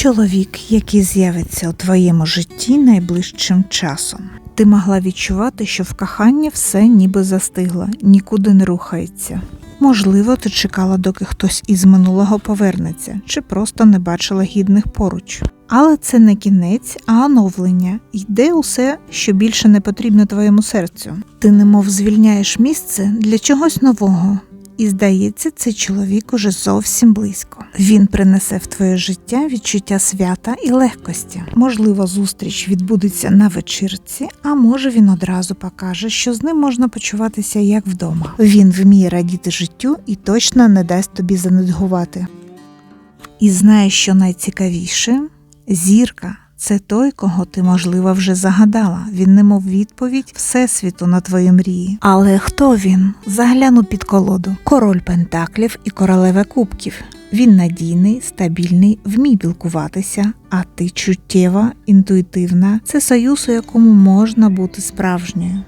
чоловік, який з'явиться у твоєму житті найближчим часом. Ти могла відчувати, що в коханні все ніби застигло, нікуди не рухається. Можливо, ти чекала, доки хтось із минулого повернеться, чи просто не бачила гідних поруч. Але це не кінець, а оновлення. Йде усе, що більше не потрібно твоєму серцю. Ти немов звільняєш місце для чогось нового. І здається, цей чоловік уже зовсім близько. Він принесе в твоє життя відчуття свята і легкості. Можливо, зустріч відбудеться на вечірці, а може він одразу покаже, що з ним можна почуватися як вдома. Він вміє радіти життю і точно не дасть тобі занедгувати. І знаєш, що найцікавіше? Зірка це той, кого ти, можливо, вже загадала. Він немов відповідь Всесвіту на твої мрії. Але хто він? Загляну під колоду. Король Пентаклів і королева кубків. Він надійний, стабільний, вміє білкуватися, а ти чуттєва, інтуїтивна. Це союз, у якому можна бути справжньою.